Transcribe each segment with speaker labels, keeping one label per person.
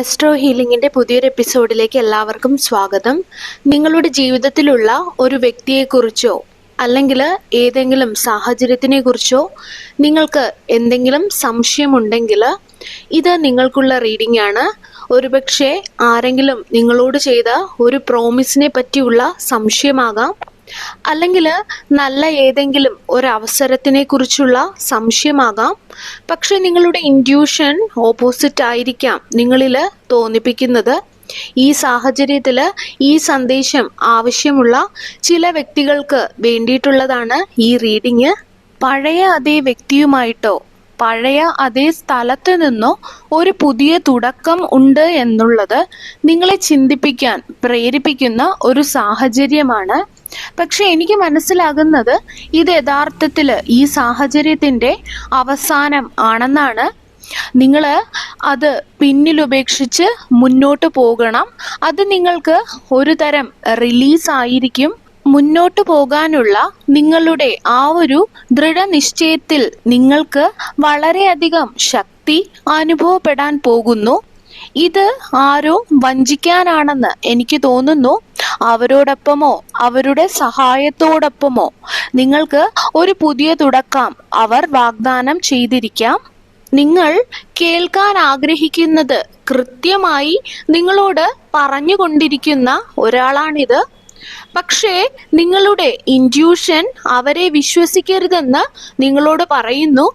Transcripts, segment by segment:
Speaker 1: Astro ഹീലിംഗിന്റെ പുതിയൊരു എപ്പിസോഡിലേക്ക് എല്ലാവർക്കും സ്വാഗതം. നിങ്ങളുടെ ജീവിതത്തിലുള്ള ഒരു വ്യക്തിയെക്കുറിച്ചോ അല്ലെങ്കിൽ ഏതെങ്കിലും സാഹചര്യത്തിനെ കുറിച്ചോ നിങ്ങൾക്ക് എന്തെങ്കിലും സംശയമുണ്ടെങ്കിൽ ഇത് നിങ്ങൾക്കുള്ള റീഡിംഗ് ആണ്. ഒരുപക്ഷെ ആരെങ്കിലും നിങ്ങളോട് ചെയ്ത ഒരു പ്രോമിസിനെ പറ്റിയുള്ള സംശയമാകാം. അല്ലെങ്കിൽ നല്ല ഏതെങ്കിലും ഒരു അവസരത്തിനെ കുറിച്ചുള്ള സംശയമാകാം. പക്ഷെ നിങ്ങളുടെ ഇൻഡ്യൂഷൻ ഓപ്പോസിറ്റ് ആയിരിക്കാം നിങ്ങളിൽ തോന്നിപ്പിക്കുന്നത്. ഈ സാഹചര്യത്തിൽ ഈ സന്ദേശം ആവശ്യമുള്ള ചില വ്യക്തികൾക്ക് വേണ്ടിയിട്ടുള്ളതാണ് ഈ റീഡിങ് പഴയ അതേ വ്യക്തിയുമായിട്ടോ പഴയ അതേ സ്ഥലത്ത് നിന്നോ ഒരു പുതിയ തുടക്കം ഉണ്ട് എന്നുള്ളത് നിങ്ങളെ ചിന്തിപ്പിക്കാൻ പ്രേരിപ്പിക്കുന്ന ഒരു സാഹചര്യമാണ്. പക്ഷെ എനിക്ക് മനസ്സിലാകുന്നത് ഇത് യഥാർത്ഥത്തിൽ ഈ സാഹചര്യത്തിന്റെ അവസാനം ആണെന്നാണ്. നിങ്ങൾ അത് പിന്നിലുപേക്ഷിച്ച് മുന്നോട്ട് പോകണം. അത് നിങ്ങൾക്ക് ഒരു തരം റിലീസ് ആയിരിക്കും മുന്നോട്ട് പോകാനുള്ള നിങ്ങളുടെ ആ ഒരു ദൃഢനിശ്ചയത്തിൽ നിങ്ങൾക്ക് വളരെയധികം ശക്തി അനുഭവപ്പെടാൻ പോകുന്നു. ഇത് ആരോ വഞ്ചിക്കാനാണെന്ന് എനിക്ക് തോന്നുന്നു. അവരോടൊപ്പമോ? അവരുടെ സഹായത്തോടൊപ്പമോ? നിങ്ങൾക്ക് ഒരു പുതിയ തുടക്കം അവർ വാഗ്ദാനം ചെയ്തിരിക്കാം. നിങ്ങൾ കേൾക്കാൻ ആഗ്രഹിക്കുന്നത് കൃത്യമായി നിങ്ങളോട് പറഞ്ഞുകൊണ്ടിരിക്കുന്ന ഒരാളാണിത്. പക്ഷേ നിങ്ങളുടെ ഇൻഡ്യൂഷൻ അവരെ വിശ്വസിക്കരുതെന്ന് നിങ്ങളോട് പറയുന്നു.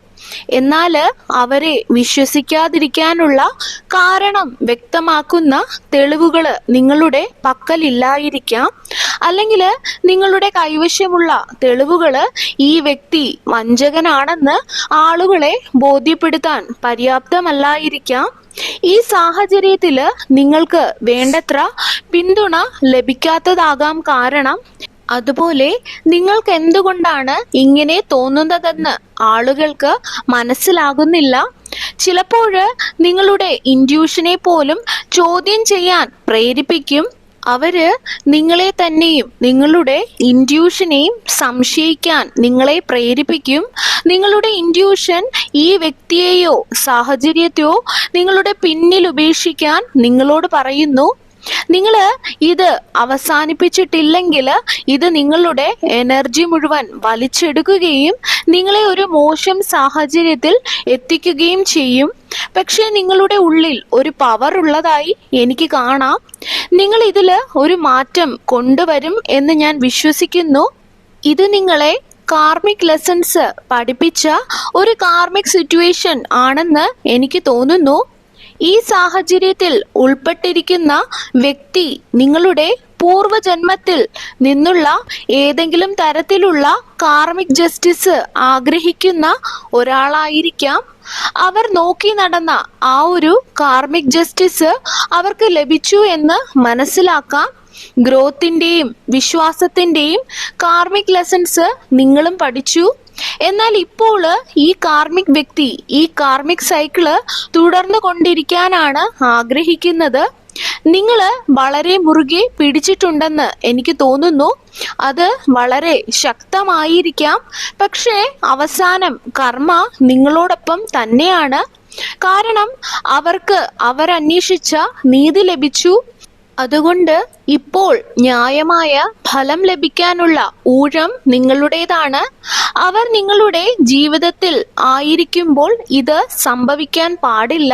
Speaker 1: എന്നാൽ അവരെ വിശ്വസിക്കാതിരിക്കാനുള്ള കാരണം വ്യക്തമാക്കുന്ന തെളിവുകൾ നിങ്ങളുടെ പക്കലില്ലായിരിക്കാം. അല്ലെങ്കിൽ നിങ്ങളുടെ കൈവശമുള്ള തെളിവുകൾ ഈ വ്യക്തി വഞ്ചകനാണെന്ന് ആളുകളെ ബോധ്യപ്പെടുത്താൻ പര്യാപ്തമല്ലായിരിക്കാം. ഈ സാഹചര്യത്തിൽ നിങ്ങൾക്ക് വേണ്ടത്ര പിന്തുണ ലഭിക്കാത്തതാകാം കാരണം അതുപോലെ നിങ്ങൾക്ക് എന്തുകൊണ്ടാണ് ഇങ്ങനെ തോന്നുന്നതെന്ന് ആളുകൾക്ക് മനസ്സിലാകുന്നില്ല. ചിലപ്പോൾ നിങ്ങളുടെ ഇൻഡ്യൂഷനെ പോലും ചോദ്യം ചെയ്യാൻ പ്രേരിപ്പിക്കും. അവർ നിങ്ങളെ തന്നെയും നിങ്ങളുടെ ഇൻഡ്യൂഷനെയും സംശയിക്കാൻ നിങ്ങളെ പ്രേരിപ്പിക്കും. നിങ്ങളുടെ ഇൻഡ്യൂഷൻ ഈ വ്യക്തിയെയോ സാഹചര്യത്തെയോ നിങ്ങളുടെ പിന്നിൽ ഉപേക്ഷിക്കാൻ നിങ്ങളോട് പറയുന്നു. നിങ്ങൾ ഇത് അവസാനിപ്പിച്ചിട്ടില്ലെങ്കിൽ ഇത് നിങ്ങളുടെ എനർജി മുഴുവൻ വലിച്ചെടുക്കുകയും നിങ്ങളെ ഒരു മോശം സാഹചര്യത്തിൽ എത്തിക്കുകയും ചെയ്യും. പക്ഷേ നിങ്ങളുടെ ഉള്ളിൽ ഒരു പവർ ഉള്ളതായി എനിക്ക് കാണാം. നിങ്ങൾ ഇതിൽ ഒരു മാറ്റം കൊണ്ടുവരും എന്ന് ഞാൻ വിശ്വസിക്കുന്നു. ഇത് നിങ്ങളെ കാർമിക് ലെസൺസ് പഠിപ്പിച്ച ഒരു കാർമിക് സിറ്റുവേഷൻ ആണെന്ന് എനിക്ക് തോന്നുന്നു. ഈ സാഹചര്യത്തിൽ ഉൾപ്പെട്ടിരിക്കുന്ന വ്യക്തി നിങ്ങളുടെ പൂർവജന്മത്തിൽ നിന്നുള്ള ഏതെങ്കിലും തരത്തിലുള്ള കാർമിക് ജസ്റ്റിസ് ആഗ്രഹിക്കുന്ന ഒരാളായിരിക്കാം. അവർ നോക്കി നടന്ന ആ ഒരു കാർമിക് ജസ്റ്റിസ് അവർക്ക് ലഭിച്ചു എന്ന് മനസ്സിലാക്കാം. ഗ്രോത്തിന്റെയും വിശ്വാസത്തിന്റെയും കാർമിക് ലെസൺസ് നിങ്ങളും പഠിച്ചു. എന്നാൽ ഇപ്പോൾ ഈ കാർമിക് വ്യക്തി ഈ കാർമിക് സൈക്കിൾ തുടർന്നു കൊണ്ടിരിക്കാനാണ് ആഗ്രഹിക്കുന്നത്. നിങ്ങൾ വളരെ മുറുകെ പിടിച്ചിട്ടുണ്ടെന്ന് എനിക്ക് തോന്നുന്നു. അത് വളരെ ശക്തമായിരിക്കാം. പക്ഷേ അവസാനം കർമ്മ നിങ്ങളോടൊപ്പം തന്നെയാണ്. കാരണം അവർക്ക് അവരന്വേഷിച്ച നീതി ലഭിച്ചു. അതുകൊണ്ട് ഇപ്പോൾ ന്യായമായ ഫലം ലഭിക്കാനുള്ള ഊഴം നിങ്ങളുടേതാണ്. അവർ നിങ്ങളുടെ ജീവിതത്തിൽ ആയിരിക്കുമ്പോൾ ഇത് സംഭവിക്കാൻ പാടില്ല.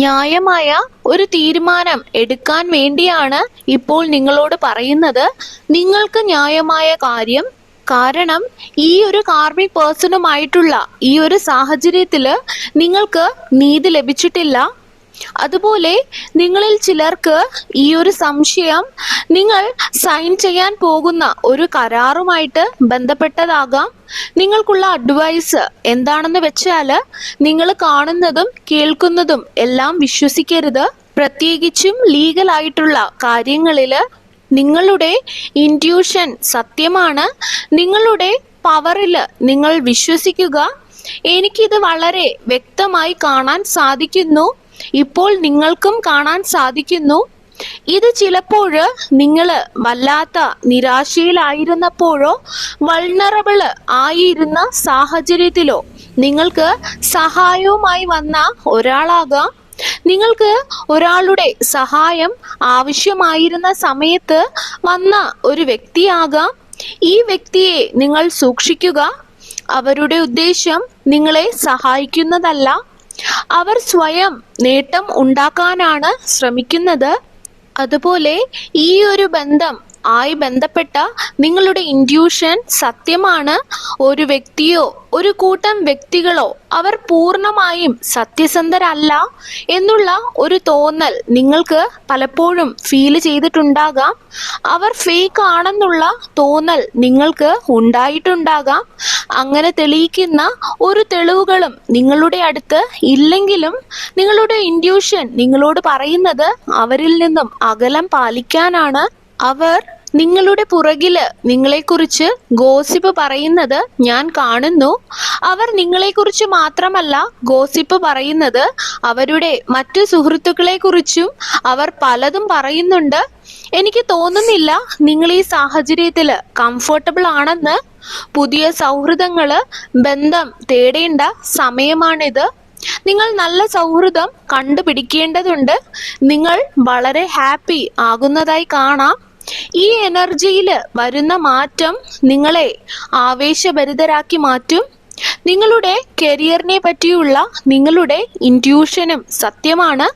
Speaker 1: ന്യായമായ ഒരു തീരുമാനം എടുക്കാൻ വേണ്ടിയാണ് ഇപ്പോൾ നിങ്ങളോട് പറയുന്നത്. നിങ്ങൾക്ക് ന്യായമായ കാര്യം കാരണം ഈ ഒരു കാർമിക് പേഴ്സണുമായിട്ടുള്ള ഈ ഒരു സാഹചര്യത്തിൽ നിങ്ങൾക്ക് നീതി ലഭിച്ചിട്ടില്ല. അതുപോലെ നിങ്ങളിൽ ചിലർക്ക് ഈ ഒരു സംശയം നിങ്ങൾ സൈൻ ചെയ്യാൻ പോകുന്ന ഒരു കരാറുമായിട്ട് ബന്ധപ്പെട്ടതാകാം. നിങ്ങൾക്കുള്ള അഡ്വൈസ് എന്താണെന്ന് വെച്ചാൽ നിങ്ങൾ കാണുന്നതും കേൾക്കുന്നതും എല്ലാം വിശ്വസിക്കരുത്. പ്രത്യേകിച്ചും ലീഗലായിട്ടുള്ള കാര്യങ്ങളിൽ നിങ്ങളുടെ ഇന്റ്യൂഷൻ സത്യമാണ്. നിങ്ങളുടെ പവറിൽ നിങ്ങൾ വിശ്വസിക്കുക. എനിക്കിത് വളരെ വ്യക്തമായി കാണാൻ സാധിക്കുന്നു. ഇപ്പോൾ നിങ്ങൾക്കും കാണാൻ സാധിക്കുന്നു. ഇത് ചിലപ്പോൾ നിങ്ങൾ വല്ലാത്ത നിരാശയിലായിരുന്നപ്പോഴോ വൾണറബിൾ ആയിരുന്ന സാഹചര്യത്തിലോ നിങ്ങൾക്ക് സഹായവുമായി വന്ന ഒരാളാകാം. നിങ്ങൾക്ക് ഒരാളുടെ സഹായം ആവശ്യമായിരുന്ന സമയത്ത് വന്ന ഒരു വ്യക്തിയാകാം. ഈ വ്യക്തിയെ നിങ്ങൾ സൂക്ഷിക്കുക. അവരുടെ ഉദ്ദേശം നിങ്ങളെ സഹായിക്കുന്നതല്ല. അവർ സ്വയം നേട്ടം ഉണ്ടാക്കാനാണ് ശ്രമിക്കുന്നത്. അതുപോലെ ഈ ഒരു ബന്ധം ആയി ബന്ധപ്പെട്ട നിങ്ങളുടെ ഇൻഡ്യൂഷൻ സത്യമാണ്. ഒരു വ്യക്തിയോ ഒരു കൂട്ടം വ്യക്തികളോ അവർ പൂർണമായും സത്യസന്ധരല്ല എന്നുള്ള ഒരു തോന്നൽ നിങ്ങൾക്ക് പലപ്പോഴും ഫീൽ ചെയ്തിട്ടുണ്ടാകാം. അവർ ഫേക്ക് ആണെന്നുള്ള തോന്നൽ നിങ്ങൾക്ക് ഉണ്ടായിട്ടുണ്ടാകാം. അങ്ങനെ തെളിയിക്കുന്ന ഒരു തെളിവുകളും നിങ്ങളുടെ അടുത്ത് ഇല്ലെങ്കിലും നിങ്ങളുടെ ഇൻഡ്യൂഷൻ നിങ്ങളോട് പറയുന്നത് അവരിൽ നിന്നും അകലം പാലിക്കാനാണ്. അവർ നിങ്ങളുടെ പുറകിൽ നിങ്ങളെക്കുറിച്ച് ഗോസിപ്പ് പറയുന്നത് ഞാൻ കാണുന്നു. അവർ നിങ്ങളെക്കുറിച്ച് മാത്രമല്ല ഗോസിപ്പ് പറയുന്നത്. അവരുടെ മറ്റു സുഹൃത്തുക്കളെ കുറിച്ചും അവർ പലതും പറയുന്നുണ്ട്. എനിക്ക് തോന്നുന്നില്ല നിങ്ങൾ ഈ സാഹചര്യത്തിൽ കംഫർട്ടബിൾ ആണെന്ന്. പുതിയ സൗഹൃദങ്ങൾ ബന്ധം തേടേണ്ട സമയമാണിത്. നിങ്ങൾ നല്ല സൗഹൃദം കണ്ടുപിടിക്കേണ്ടതുണ്ട്. നിങ്ങൾ വളരെ ഹാപ്പി ആകുന്നതായി കാണാം. ഈ എനർജിയിൽ വരുന്ന മാറ്റം നിങ്ങളെ ആവേശഭരിതരാക്കി മാറ്റും. നിങ്ങളുടെ കരിയറിനെ പറ്റിയുള്ള നിങ്ങളുടെ ഇന്റ്യൂഷനും സത്യമാണ്.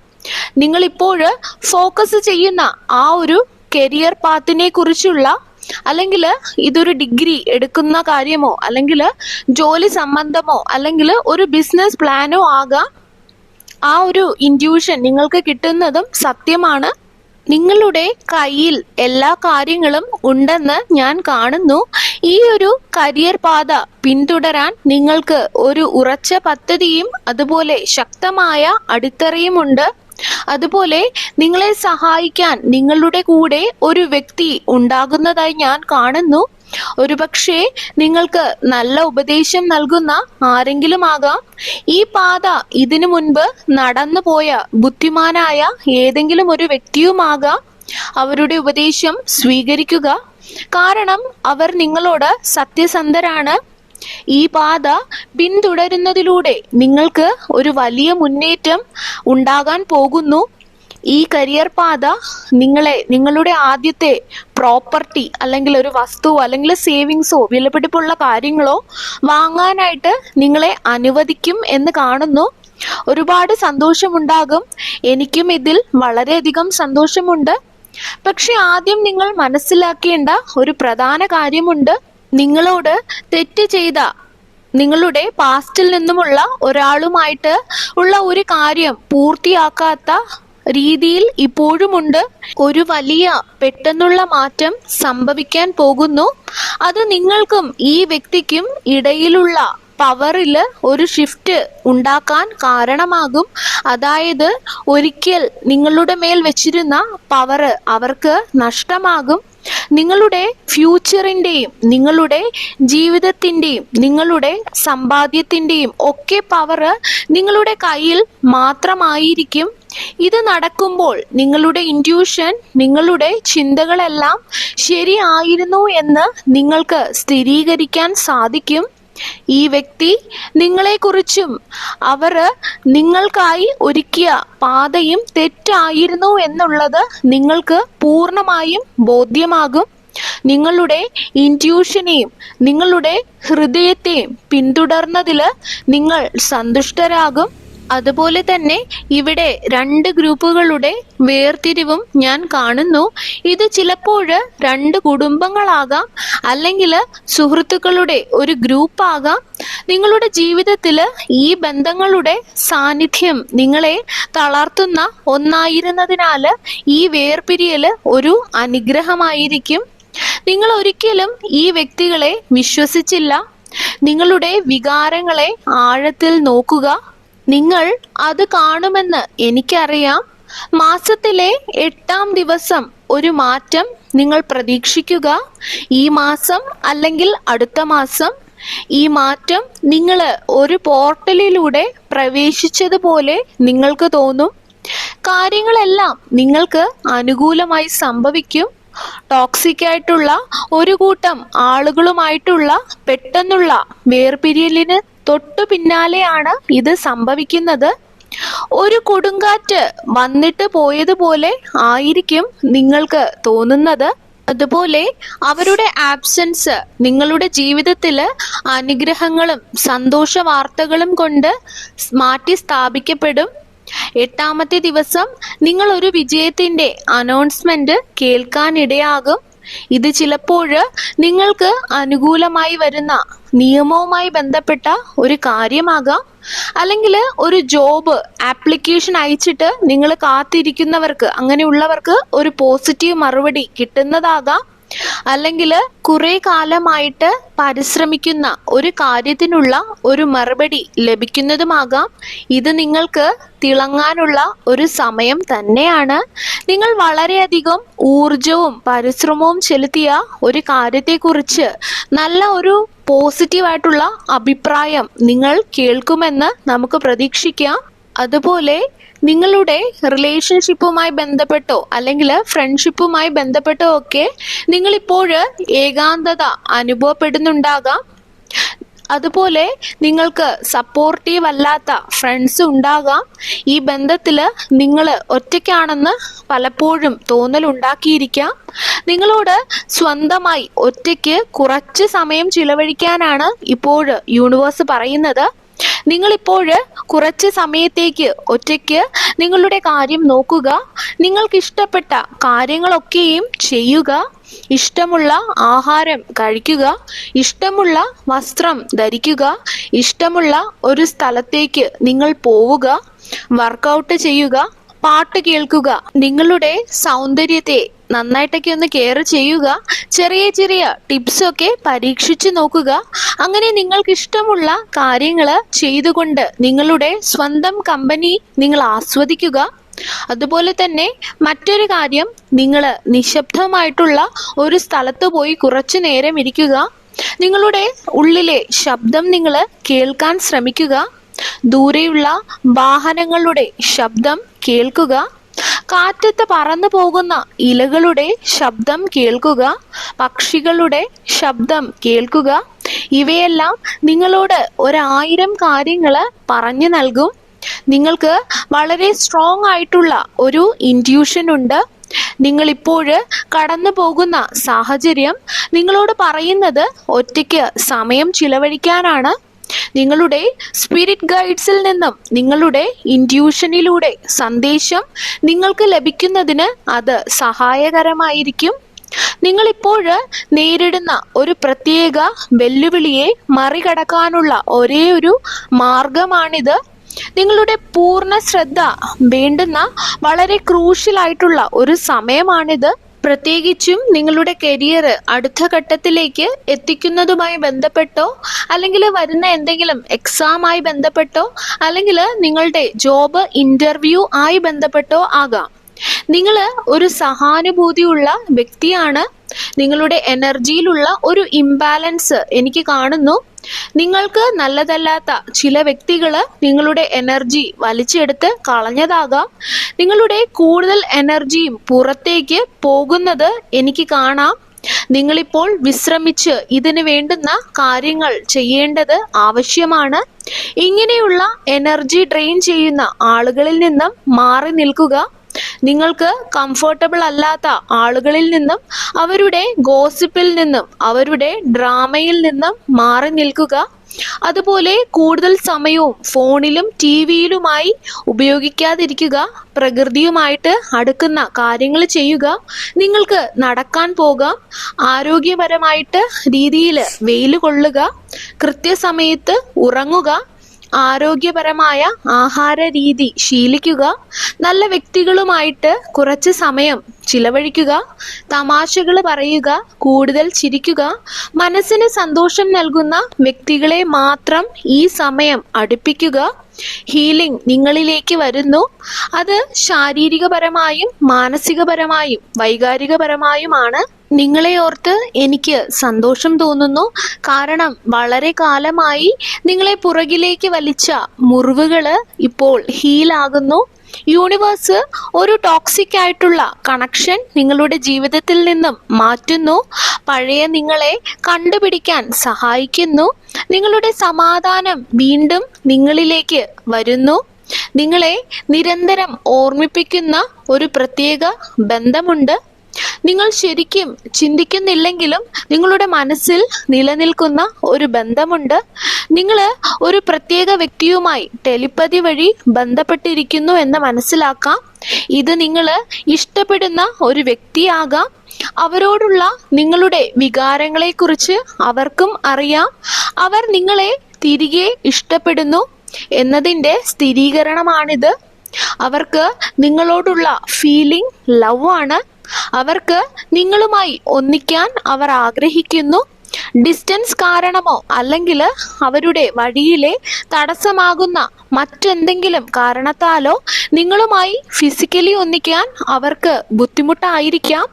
Speaker 1: നിങ്ങൾ ഇപ്പോൾ ഫോക്കസ് ചെയ്യുന്ന ആ ഒരു കരിയർ പാത്തിനെ കുറിച്ചുള്ള അല്ലെങ്കിൽ ഇതൊരു ഡിഗ്രി എടുക്കുന്ന കാര്യമോ അല്ലെങ്കിൽ ജോലി സംബന്ധമോ അല്ലെങ്കിൽ ഒരു ബിസിനസ് പ്ലാനോ ആകാം. ആ ഒരു ഇൻഡ്യൂഷൻ നിങ്ങൾക്ക് കിട്ടുന്നതും സത്യമാണ്. നിങ്ങളുടെ കയ്യിൽ എല്ലാ കാര്യങ്ങളും ഉണ്ടെന്ന് ഞാൻ കാണുന്നു. ഈ ഒരു കരിയർ പാത പിന്തുടരാൻ നിങ്ങൾക്ക് ഒരു ഉറച്ച പദ്ധതിയും അതുപോലെ ശക്തമായ അടിത്തറയുമുണ്ട്. അതുപോലെ നിങ്ങളെ സഹായിക്കാൻ നിങ്ങളുടെ കൂടെ ഒരു വ്യക്തി ഉണ്ടാകുന്നതായി ഞാൻ കാണുന്നു. ഒരുപക്ഷെ നിങ്ങൾക്ക് നല്ല ഉപദേശം നൽകുന്ന ആരെങ്കിലും ആകാം. ഈ പാത ഇതിനു മുൻപ് നടന്നു പോയ ബുദ്ധിമാനായ ഏതെങ്കിലും ഒരു വ്യക്തിയുമാകാം അവരുടെ ഉപദേശം സ്വീകരിക്കുക. കാരണം അവർ നിങ്ങളോട് സത്യസന്ധരാണ്. ഈ പാത പിന്തുടരുന്നതിലൂടെ നിങ്ങൾക്ക് ഒരു വലിയ മുന്നേറ്റം ഉണ്ടാകാൻ പോകുന്നു. ഈ കരിയർ പാത നിങ്ങളെ നിങ്ങളുടെ ആദ്യത്തെ പ്രോപ്പർട്ടി അല്ലെങ്കിൽ ഒരു വസ്തു അല്ലെങ്കിൽ സേവിങ്സോ വിലപിടിപ്പുള്ള കാര്യങ്ങളോ വാങ്ങാനായിട്ട് നിങ്ങളെ അനുവദിക്കും എന്ന് കാണുന്നു. ഒരുപാട് സന്തോഷമുണ്ടാകും. എനിക്കും ഇതിൽ വളരെയധികം സന്തോഷമുണ്ട്. പക്ഷെ ആദ്യം നിങ്ങൾ മനസ്സിലാക്കേണ്ട ഒരു പ്രധാന കാര്യമുണ്ട്. നിങ്ങളോട് തെറ്റ് ചെയ്ത നിങ്ങളുടെ പാസ്റ്റിൽ നിന്നുമുള്ള ഒരാളുമായിട്ട് ഉള്ള ഒരു കാര്യം പൂർത്തിയാക്കാത്ത രീതിയിൽ ഇപ്പോഴുമുണ്ട്. ഒരു വലിയ പെട്ടെന്നുള്ള മാറ്റം സംഭവിക്കാൻ പോകുന്നു. അത് നിങ്ങൾക്കും ഈ വ്യക്തിക്കും ഇടയിലുള്ള പവറിൽ ഒരു ഷിഫ്റ്റ് ഉണ്ടാക്കാൻ കാരണമാകും. അതായത് ഒരിക്കൽ നിങ്ങളുടെ മേൽ വെച്ചിരുന്ന പവർ അവർക്ക് നഷ്ടമാകും. നിങ്ങളുടെ ഫ്യൂച്ചറിന്റെയും നിങ്ങളുടെ ജീവിതത്തിന്റെയും നിങ്ങളുടെ സമ്പാദ്യത്തിന്റെയും ഒക്കെ പവർ നിങ്ങളുടെ കയ്യിൽ മാത്രമായിരിക്കും. ഇത് നടക്കുമ്പോൾ നിങ്ങളുടെ ഇന്റ്യൂഷൻ നിങ്ങളുടെ ചിന്തകളെല്ലാം ശരിയായിരുന്നു എന്ന് നിങ്ങൾക്ക് സ്ഥിരീകരിക്കാൻ സാധിക്കും. ഈ വ്യക്തി നിങ്ങളെക്കുറിച്ചും അവർ നിങ്ങൾക്കായി ഒരുക്കിയ പാതയും തെറ്റായിരുന്നു എന്നുള്ളത് നിങ്ങൾക്ക് പൂർണമായും ബോധ്യമാകും. നിങ്ങളുടെ ഇന്റ്യൂഷനെയും നിങ്ങളുടെ ഹൃദയത്തെയും പിന്തുടർന്നതിൽ നിങ്ങൾ സന്തുഷ്ടരാകും. അതുപോലെ തന്നെ ഇവിടെ രണ്ട് ഗ്രൂപ്പുകളുടെ വേർതിരിവും ഞാൻ കാണുന്നു. ഇത് ചിലപ്പോൾ രണ്ട് കുടുംബങ്ങളാകാം അല്ലെങ്കിൽ സുഹൃത്തുക്കളുടെ ഒരു ഗ്രൂപ്പാകാം. നിങ്ങളുടെ ജീവിതത്തിൽ ഈ ബന്ധങ്ങളുടെ സാന്നിധ്യം നിങ്ങളെ തളർത്തുന്ന ഒന്നായിരുന്നതിനാൽ ഈ വേർപിരിയൽ ഒരു അനുഗ്രഹമായിരിക്കും. നിങ്ങൾ ഒരിക്കലും ഈ വ്യക്തികളെ വിശ്വസിച്ചില്ല. നിങ്ങളുടെ വികാരങ്ങളെ ആഴത്തിൽ നോക്കുക. നിങ്ങൾ അത് കാണുമെന്ന് എനിക്കറിയാം. മാസത്തിലെ എട്ടാം ദിവസം ഒരു മാറ്റം നിങ്ങൾ പ്രതീക്ഷിക്കുക. ഈ മാസം അല്ലെങ്കിൽ അടുത്ത മാസം. ഈ മാറ്റം നിങ്ങൾ ഒരു പോർട്ടലിലൂടെ പ്രവേശിച്ചതുപോലെ നിങ്ങൾക്ക് തോന്നും. കാര്യങ്ങളെല്ലാം നിങ്ങൾക്ക് അനുകൂലമായി സംഭവിക്കും. ടോക്സിക് ആയിട്ടുള്ള ഒരു കൂട്ടം ആളുകളുമായിട്ടുള്ള പെട്ടെന്നുള്ള വേർപിരിയലിന് തൊട്ടു പിന്നാലെയാണ് ഇത് സംഭവിക്കുന്നത്. ഒരു കൊടുങ്കാറ്റ് വന്നിട്ട് പോയതുപോലെ ആയിരിക്കും നിങ്ങൾക്ക് തോന്നുന്നത്. അതുപോലെ അവരുടെ ആബ്സെൻസ് നിങ്ങളുടെ ജീവിതത്തിൽ അനുഗ്രഹങ്ങളും സന്തോഷ വാർത്തകളും കൊണ്ട് മാറ്റി സ്ഥാപിക്കപ്പെടും. എട്ടാമത്തെ ദിവസം നിങ്ങൾ ഒരു വിജയത്തിന്റെ അനൗൺസ്മെന്റ് കേൾക്കാനിടയാകും. ഇത് ചിലപ്പോൾ നിങ്ങൾക്ക് അനുകൂലമായി വരുന്ന നിയമവുമായി ബന്ധപ്പെട്ട ഒരു കാര്യമാകാം. അല്ലെങ്കിൽ ഒരു ജോബ് ആപ്ലിക്കേഷൻ അയച്ചിട്ട് നിങ്ങൾ കാത്തിരിക്കുന്നവർക്ക് അങ്ങനെയുള്ളവർക്ക് ഒരു പോസിറ്റീവ് മറുപടി കിട്ടുന്നതാകാം. അല്ലെങ്കിൽ കുറെ കാലമായിട്ട് പരിശ്രമിക്കുന്ന ഒരു കാര്യത്തിനുള്ള ഒരു മറുപടി ലഭിക്കുന്നതുമാകാം. ഇത് നിങ്ങൾക്ക് തിളങ്ങാനുള്ള ഒരു സമയം തന്നെയാണ്. നിങ്ങൾ വളരെയധികം ഊർജവും പരിശ്രമവും ചെലുത്തിയ ഒരു കാര്യത്തെക്കുറിച്ച് നല്ല ഒരു പോസിറ്റീവായിട്ടുള്ള അഭിപ്രായം നിങ്ങൾ കേൾക്കുമെന്ന് നമുക്ക് പ്രതീക്ഷിക്കാം. അതുപോലെ നിങ്ങളുടെ റിലേഷൻഷിപ്പുമായി ബന്ധപ്പെട്ടോ അല്ലെങ്കിൽ ഫ്രണ്ട്ഷിപ്പുമായി ബന്ധപ്പെട്ടോ ഒക്കെ നിങ്ങളിപ്പോൾ ഏകാന്തത അനുഭവപ്പെടുന്നുണ്ടാകാം. അതുപോലെ നിങ്ങൾക്ക് സപ്പോർട്ടീവ് അല്ലാത്ത ഫ്രണ്ട്സ് ഉണ്ടാകാം. ഈ ബന്ധത്തിൽ നിങ്ങൾ ഒറ്റയ്ക്കാണെന്ന് പലപ്പോഴും തോന്നലുണ്ടാക്കിയിരിക്കാം നിങ്ങളോട് സ്വന്തമായി ഒറ്റയ്ക്ക് കുറച്ച് സമയം ചിലവഴിക്കാനാണ് ഇപ്പോൾ യൂണിവേഴ്സ് പറയുന്നത്. നിങ്ങളിപ്പോൾ കുറച്ച് സമയത്തേക്ക് ഒറ്റയ്ക്ക് നിങ്ങളുടെ കാര്യം നോക്കുക. നിങ്ങൾക്ക് ഇഷ്ടപ്പെട്ട കാര്യങ്ങളൊക്കെയും ചെയ്യുക. ഇഷ്ടമുള്ള ആഹാരം കഴിക്കുക. ഇഷ്ടമുള്ള വസ്ത്രം ധരിക്കുക. ഇഷ്ടമുള്ള ഒരു സ്ഥലത്തേക്ക് നിങ്ങൾ പോവുക. വർക്കൗട്ട് ചെയ്യുക. പാട്ട് കേൾക്കുക. നിങ്ങളുടെ സൗന്ദര്യത്തെ നന്നായിട്ടൊക്കെ ഒന്ന് കെയർ ചെയ്യുക. ചെറിയ ചെറിയ ടിപ്സൊക്കെ പരീക്ഷിച്ചു നോക്കുക. അങ്ങനെ നിങ്ങൾക്ക് ഇഷ്ടമുള്ള കാര്യങ്ങൾ ചെയ്തുകൊണ്ട് നിങ്ങളുടെ സ്വന്തം കമ്പനി നിങ്ങൾ ആസ്വദിക്കുക. അതുപോലെ തന്നെ മറ്റൊരു കാര്യം നിങ്ങൾ നിശബ്ദമായിട്ടുള്ള ഒരു സ്ഥലത്ത് പോയി കുറച്ചു നേരം ഇരിക്കുക. നിങ്ങളുടെ ഉള്ളിലെ ശബ്ദം നിങ്ങൾ കേൾക്കാൻ ശ്രമിക്കുക. ദൂരെയുള്ള വാഹനങ്ങളുടെ ശബ്ദം കേൾക്കുക. കാറ്റത്ത് പറന്നു പോകുന്ന ഇലകളുടെ ശബ്ദം കേൾക്കുക പക്ഷികളുടെ ശബ്ദം കേൾക്കുക ഇവയെല്ലാം നിങ്ങളോട് ഒരായിരം കാര്യങ്ങൾ പറഞ്ഞു നൽകും. നിങ്ങൾക്ക് വളരെ സ്ട്രോങ് ആയിട്ടുള്ള ഒരു ഇന്റ്യൂഷൻ ഉണ്ട്. നിങ്ങൾ ഇപ്പോൾ കടന്നു പോകുന്ന സാഹചര്യം നിങ്ങളോട് പറയുന്നത് ഒറ്റയ്ക്ക് സമയം ചിലവഴിക്കാനാണ്. നിങ്ങളുടെ സ്പിരിറ്റ് ഗൈഡ്സിൽ നിന്നും നിങ്ങളുടെ ഇൻഡ്യൂഷനിലൂടെ സന്ദേശം നിങ്ങൾക്ക് ലഭിക്കുന്നതിന് അത് സഹായകരമായിരിക്കും. നിങ്ങളിപ്പോൾ നേരിടുന്ന ഒരു പ്രത്യേക വെല്ലുവിളിയെ മറികടക്കാനുള്ള ഒരേ ഒരു മാർഗമാണിത്. നിങ്ങളുടെ പൂർണ ശ്രദ്ധ വേണ്ടുന്ന വളരെ ക്രൂഷ്യലായിട്ടുള്ള ഒരു സമയമാണിത്. പ്രത്യേകിച്ചും നിങ്ങളുടെ കരിയർ അടുത്ത ഘട്ടത്തിലേക്ക് എത്തിക്കുന്നതുമായി ബന്ധപ്പെട്ടോ അല്ലെങ്കിൽ വരുന്ന എന്തെങ്കിലും എക്സാമായി ബന്ധപ്പെട്ടോ അല്ലെങ്കിൽ നിങ്ങളുടെ ജോബ് ഇന്റർവ്യൂ ആയി ബന്ധപ്പെട്ടോ ആകാം. നിങ്ങൾ ഒരു സഹാനുഭൂതിയുള്ള വ്യക്തിയാണ്. നിങ്ങളുടെ എനർജിയിലുള്ള ഒരു ഇംബാലൻസ് എനിക്ക് കാണുന്നു. നിങ്ങൾക്ക് നല്ലതല്ലാത്ത ചില വ്യക്തികൾ നിങ്ങളുടെ എനർജി വലിച്ചെടുത്ത് കളഞ്ഞതാകാം. നിങ്ങളുടെ കൂടുതൽ എനർജിയും പുറത്തേക്ക് പോകുന്നത് എനിക്ക് കാണാം. നിങ്ങളിപ്പോൾ വിശ്രമിച്ച് ഇതിന് വേണ്ടുന്ന കാര്യങ്ങൾ ചെയ്യേണ്ടത് ആവശ്യമാണ്. ഇങ്ങനെയുള്ള എനർജി ഡ്രെയിൻ ചെയ്യുന്ന ആളുകളിൽ നിന്നും മാറി നിൽക്കുക. നിങ്ങൾക്ക് കംഫർട്ടബിൾ അല്ലാത്ത ആളുകളിൽ നിന്നും അവരുടെ ഗോസിപ്പിൽ നിന്നും അവരുടെ ഡ്രാമയിൽ നിന്നും മാറി നിൽക്കുക. അതുപോലെ കൂടുതൽ സമയവും ഫോണിലും ടി വിയിലുമായി ഉപയോഗിക്കാതിരിക്കുക. പ്രകൃതിയുമായിട്ട് അടുക്കുന്ന കാര്യങ്ങൾ ചെയ്യുക. നിങ്ങൾക്ക് നടക്കാൻ പോകാം. ആരോഗ്യപരമായിട്ട് രീതിയിൽ വെയിൽ കൊള്ളുക. കൃത്യസമയത്ത് ഉറങ്ങുക. ആരോഗ്യപരമായ ആഹാര രീതി ശീലിക്കുക നല്ല വ്യക്തികളുമായിട്ട് കുറച്ച് സമയം ചിലവഴിക്കുക തമാശകൾ പറയുക കൂടുതൽ ചിരിക്കുക മനസ്സിന് സന്തോഷം നൽകുന്ന വ്യക്തികളെ മാത്രം ഈ സമയം അടുപ്പിക്കുക. ഹീലിംഗ് നിങ്ങളിലേക്ക് വരുന്നു. അത് ശാരീരികപരമായും മാനസികപരമായും വൈകാരികപരമായുമാണ് നിങ്ങളെ ഓർത്ത് എനിക്ക് സന്തോഷം തോന്നുന്നു. കാരണം വളരെ കാലമായി നിങ്ങളെ പുറകിലേക്ക് വലിച്ച മുറിവുകൾ ഇപ്പോൾ ഹീലാകുന്നു യൂണിവേഴ്സ് ഒരു ടോക്സിക് ആയിട്ടുള്ള കണക്ഷൻ നിങ്ങളുടെ ജീവിതത്തിൽ നിന്നും മാറ്റുന്നു. പഴയ നിങ്ങളെ കണ്ടുപിടിക്കാൻ സഹായിക്കുന്നു. നിങ്ങളുടെ സമാധാനം വീണ്ടും നിങ്ങളിലേക്ക് വരുന്നു. നിങ്ങളെ നിരന്തരം ഓർമ്മിപ്പിക്കുന്ന ഒരു പ്രത്യേക ബന്ധമുണ്ട്. നിങ്ങൾ ശരിക്കും ചിന്തിക്കുന്നില്ലെങ്കിലും നിങ്ങളുടെ മനസ്സിൽ നിലനിൽക്കുന്ന ഒരു ബന്ധമുണ്ട്. നിങ്ങൾ ഒരു പ്രത്യേക വ്യക്തിയുമായി ടെലിപ്പതി വഴി ബന്ധപ്പെട്ടിരിക്കുന്നു എന്ന് മനസ്സിലാക്കാം. ഇത് നിങ്ങൾ ഇഷ്ടപ്പെടുന്ന ഒരു വ്യക്തിയാകാം. അവരോടുള്ള നിങ്ങളുടെ വികാരങ്ങളെക്കുറിച്ച് അവർക്കും അറിയാം. അവർ നിങ്ങളെ തിരികെ ഇഷ്ടപ്പെടുന്നു എന്നതിന്റെ സ്ഥിരീകരണമാണിത്. അവർക്ക് നിങ്ങളോടുള്ള ഫീലിംഗ് ലവ് ആണ്. അവർക്ക് നിങ്ങളുമായി ഒന്നിക്കാൻ അവർ ആഗ്രഹിക്കുന്നു. ഡിസ്റ്റൻസ് കാരണമോ അല്ലെങ്കിൽ അവരുടെ വഴിയിലെ തടസ്സമാകുന്ന മറ്റെന്തെങ്കിലും കാരണത്താലോ നിങ്ങളുമായി ഫിസിക്കലി ഒന്നിക്കാൻ അവർക്ക് ബുദ്ധിമുട്ടായിരിക്കാം.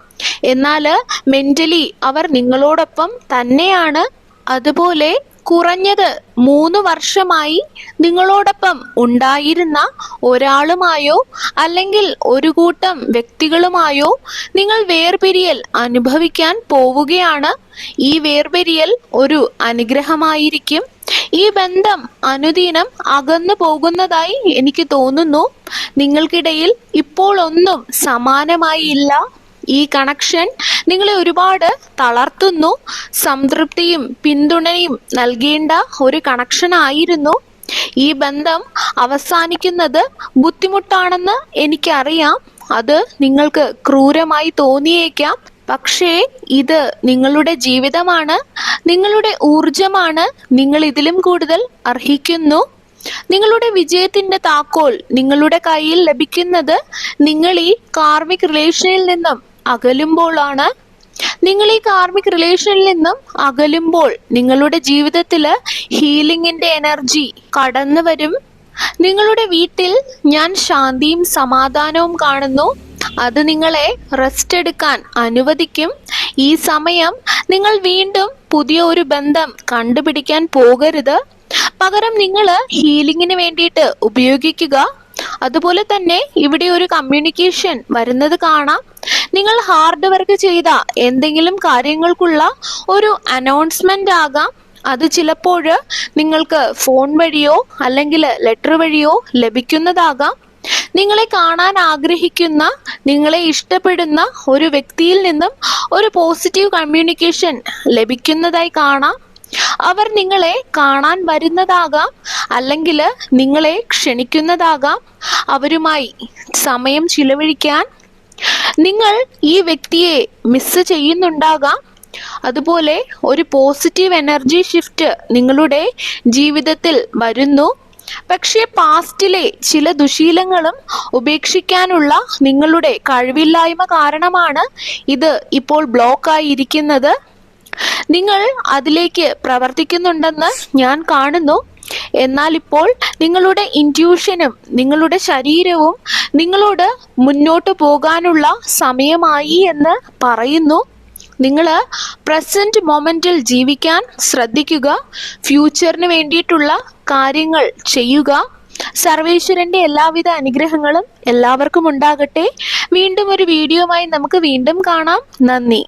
Speaker 1: എന്നാൽ മെന്റലി അവർ നിങ്ങളോടൊപ്പം തന്നെയാണ്. അതുപോലെ കുറഞ്ഞത് മൂന്ന് വർഷമായി നിങ്ങളോടൊപ്പം ഉണ്ടായിരുന്ന ഒരാളുമായോ അല്ലെങ്കിൽ ഒരു കൂട്ടം വ്യക്തികളുമായോ നിങ്ങൾ വേർപിരിയൽ അനുഭവിക്കാൻ പോവുകയാണ്. ഈ വേർപിരിയൽ ഒരു അനുഗ്രഹമായിരിക്കും. ഈ ബന്ധം അനുദിനം അകന്നു പോകുന്നതായി എനിക്ക് തോന്നുന്നു. നിങ്ങൾക്കിടയിൽ ഇപ്പോൾ ഒന്നും സമാനമായി ഇല്ല ഈ കണക്ഷൻ നിങ്ങളെ ഒരുപാട് തളർത്തുന്നു സംതൃപ്തിയും പിന്തുണയും നൽകേണ്ട ഒരു കണക്ഷൻ ആയിരുന്നു. ഈ ബന്ധം അവസാനിക്കുന്നത് ബുദ്ധിമുട്ടാണെന്ന് എനിക്കറിയാം. അത് നിങ്ങൾക്ക് ക്രൂരമായി തോന്നിയേക്കാം. പക്ഷേ ഇത് നിങ്ങളുടെ ജീവിതമാണ്. നിങ്ങളുടെ ഊർജമാണ് നിങ്ങൾ ഇതിലും കൂടുതൽ അർഹിക്കുന്നു. നിങ്ങളുടെ വിജയത്തിന്റെ താക്കോൽ നിങ്ങളുടെ കയ്യിൽ ലഭിക്കുന്നത് നിങ്ങൾ ഈ കാർമിക് റിലേഷനിൽ നിന്നും അകലുമ്പോഴാണ് നിങ്ങൾ ഈ കാർമിക് റിലേഷനിൽ നിന്നും അകലുമ്പോൾ നിങ്ങളുടെ ജീവിതത്തിൽ ഹീലിംഗിന്റെ എനർജി കടന്നു വരും. നിങ്ങളുടെ വീട്ടിൽ ഞാൻ ശാന്തിയും സമാധാനവും കാണുന്നു. അത് നിങ്ങളെ റെസ്റ്റ് എടുക്കാൻ അനുവദിക്കും. ഈ സമയം നിങ്ങൾ വീണ്ടും പുതിയ ഒരു ബന്ധം കണ്ടുപിടിക്കാൻ പോകരുത്. പകരം നിങ്ങൾ ഹീലിംഗിന് വേണ്ടിയിട്ട് ഉപയോഗിക്കുക. അതുപോലെ തന്നെ ഇവിടെ ഒരു കമ്മ്യൂണിക്കേഷൻ വരുന്നത് കാണാം. നിങ്ങൾ ഹാർഡ് വർക്ക് ചെയ്ത എന്തെങ്കിലും കാര്യങ്ങൾക്കുള്ള ഒരു അനൗൺസ്മെന്റ് ആകാം. അത് ചിലപ്പോൾ നിങ്ങൾക്ക് ഫോൺ വഴിയോ അല്ലെങ്കിൽ ലെറ്റർ വഴിയോ ലഭിക്കുന്നതാകാം. നിങ്ങളെ കാണാൻ ആഗ്രഹിക്കുന്ന നിങ്ങളെ ഇഷ്ടപ്പെടുന്ന ഒരു വ്യക്തിയിൽ നിന്നും ഒരു പോസിറ്റീവ് കമ്മ്യൂണിക്കേഷൻ ലഭിക്കുന്നതായി കാണാം. അവർ നിങ്ങളെ കാണാൻ വരുന്നതാകാം അല്ലെങ്കിൽ നിങ്ങളെ ക്ഷണിക്കുന്നതാകാം. അവരുമായി സമയം ചിലവഴിക്കാൻ നിങ്ങൾ ഈ വ്യക്തിയെ മിസ് ചെയ്യുന്നുണ്ടാകാം. അതുപോലെ ഒരു പോസിറ്റീവ് എനർജി ഷിഫ്റ്റ് നിങ്ങളുടെ ജീവിതത്തിൽ വരുന്നു. പക്ഷേ പാസ്റ്റിലെ ചില ദുശീലങ്ങളും ഉപേക്ഷിക്കാനുള്ള നിങ്ങളുടെ കഴിവില്ലായ്മ കാരണമാണ് ഇത് ഇപ്പോൾ ബ്ലോക്ക് ആയിരിക്കുന്നത് നിങ്ങൾ അതിലേക്ക് പ്രവർത്തിക്കുന്നുണ്ടെന്ന് ഞാൻ കാണുന്നു. എന്നാൽ ഇപ്പോൾ നിങ്ങളുടെ ഇന്റ്യൂഷനും നിങ്ങളുടെ ശരീരവും നിങ്ങളോട് മുന്നോട്ട് പോകാനുള്ള സമയമായി എന്ന് പറയുന്നു. നിങ്ങൾ പ്രസന്റ് മൊമെന്റിൽ ജീവിക്കാൻ ശ്രദ്ധിക്കുക. ഫ്യൂച്ചറിന് വേണ്ടിയിട്ടുള്ള കാര്യങ്ങൾ ചെയ്യുക. സർവേശ്വരന്റെ എല്ലാവിധ അനുഗ്രഹങ്ങളും എല്ലാവർക്കും ഉണ്ടാകട്ടെ. വീണ്ടും ഒരു വീഡിയോയുമായി നമുക്ക് വീണ്ടും കാണാം. നന്ദി.